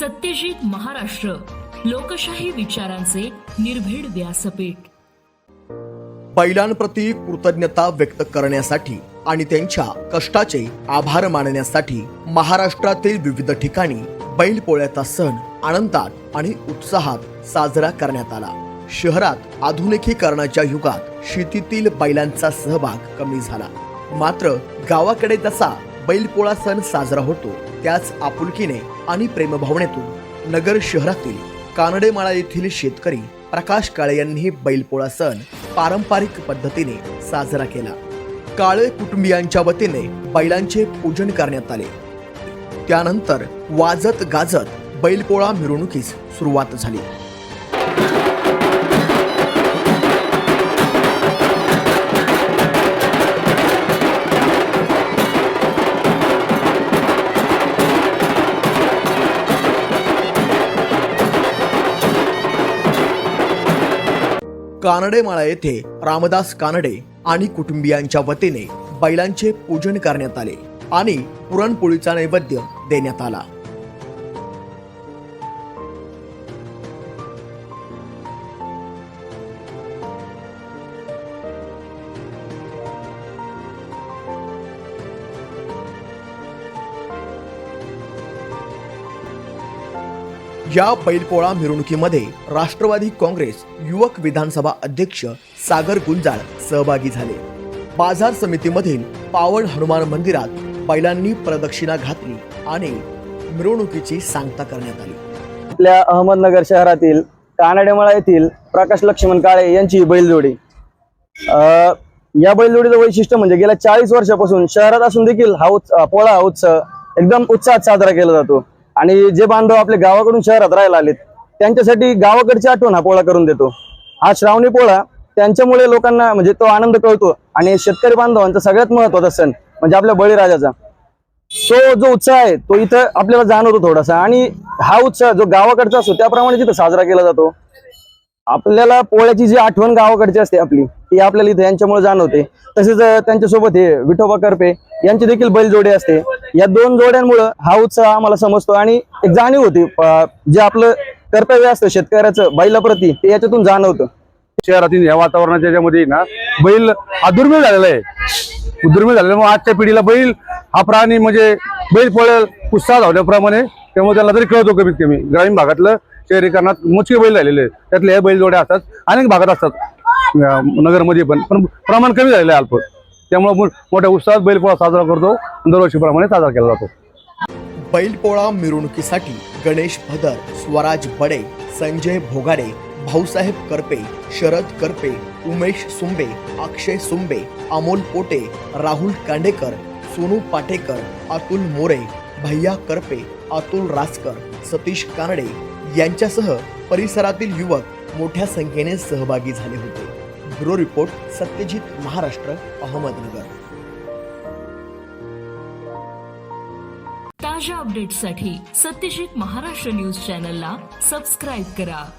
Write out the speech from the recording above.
सत्यजित महाराष्ट्र लोकशाही विचारांचे निर्भीड व्यासपीठ. बैलांप्रती कृतज्ञता व्यक्त करण्यासाठी आणि त्यांच्या कष्टाचे आभार मानण्यासाठी महाराष्ट्रातील विविध ठिकाणी बैलपोळ्याचा सण आनंदात आणि उत्साहात साजरा करण्यात आला. शहरात आधुनिकीकरणाच्या युगात शेतीतील बैलांचा सहभाग कमी झाला. मात्र गावाकडे तसा बैलपोळा सण साजरा होतो. त्याच आपुलकीने आणि प्रेमभावनेतून नगर शहरातील कानडेमाळा येथील शेतकरी प्रकाश काळे यांनी बैलपोळा सण पारंपरिक पद्धतीने साजरा केला. काळे कुटुंबियांच्या वतीने बैलांचे पूजन करण्यात आले. त्यानंतर वाजत गाजत बैलपोळा मिरवणुकीस सुरुवात झाली. कानडेमाळा येथे रामदास कानडे आणि कुटुंबियांच्या वतीने बैलांचे पूजन करण्यात आले आणि पुरणपोळीचा नैवेद्य देण्यात आला. या बैलपोळा मिरवणुकीमध्ये राष्ट्रवादी काँग्रेस युवक विधानसभा अध्यक्ष सागर गुंजाळ सहभागी झाले. बाजार समितीमधील पावड हनुमान मंदिरात बैलांनी प्रदक्षिणा घातली आणि मिरवणुकीची सांगता करण्यात आली. आपल्या अहमदनगर शहरातील कानडेमळा येथील प्रकाश लक्ष्मण काळे यांची बैलजोडी. अं, या बैलजोडीचं वैशिष्ट्य म्हणजे गेल्या चाळीस वर्षापासून शहरात असून देखील हा उत्स- पोळा हा उत्सव एकदम उत्साहात साजरा केला जातो. आणि जे बांधव आपले गावाकडून शहरात राहायला आलेत त्यांच्यासाठी गावाकडची आठवण हा पोळा करून देतो. हा श्रावणी पोळा त्यांच्यामुळे लोकांना म्हणजे तो आनंद कळतो आणि शेतकरी बांधवांचा सगळ्यात महत्त्वाचा सण म्हणजे आपल्या बळीराजाचा. तो जो उत्साह आहे तो इथं आपल्याला जाणवतो थोडासा आणि हा उत्साह जो गावाकडचा असतो त्याप्रमाणे तिथं साजरा केला जातो आपल्याला पोळ्याची जी आठवण गावाकडची असते आपली ती आपल्याला इथं यांच्यामुळे जाणवते. तसेच त्यांच्यासोबत हे विठोबा करपे यांची देखील बैलजोडी असते. या दोन जोड्यांमुळं हा उत्साह आम्हाला समजतो आणि एक जाणीव होती जे आपलं कर्तव्य असतं शेतकऱ्याचं बैलाप्रती ते याच्यातून जाणवतं. शहरातील या वातावरणाच्या याच्यामध्ये ना बैल हा दुर्मिळ झालेला आहे. दुर्मिळ झाल्यामुळे आजच्या पिढीला बैल हा प्राणी म्हणजे बैल पळेल उत्साह धावल्याप्रमाणे त्यामुळे त्याला तरी कळतो कमीत कमी. ग्रामीण भागातलं शहरीकरणात मोजके बैल झालेले आहेत. त्यातले हे बैलजोड्या असतात. अनेक भागात असतात. नगरमध्ये पण. पण प्रमाण कमी झालेलं आहे अल्प. त्यामुळे मोठ्या उत्साहात बैलपोळा साजरा करतो. दरवर्षीप्रमाणे साजरा केला जातो. बैलपोळा मिरवणुकीसाठी गणेश भदर स्वराज बडे संजय भोगाडे भाऊसाहेब करपे शरद करपे उमेश सुंबे अक्षय सुंबे अमोल पोटे राहुल कांडेकर सोनू पाटेकर अतुल मोरे भैया करपे अतुल रासकर सतीश कानडे यांच्यासह परिसरातील युवक मोठ्या संख्येने सहभागी झाले होते. Bureau report Satyajit Maharashtra Ahmednagar. ताज्या अपडेट्ससाठी सत्यजित महाराष्ट्र न्यूज चॅनलला सबस्क्राईब करा.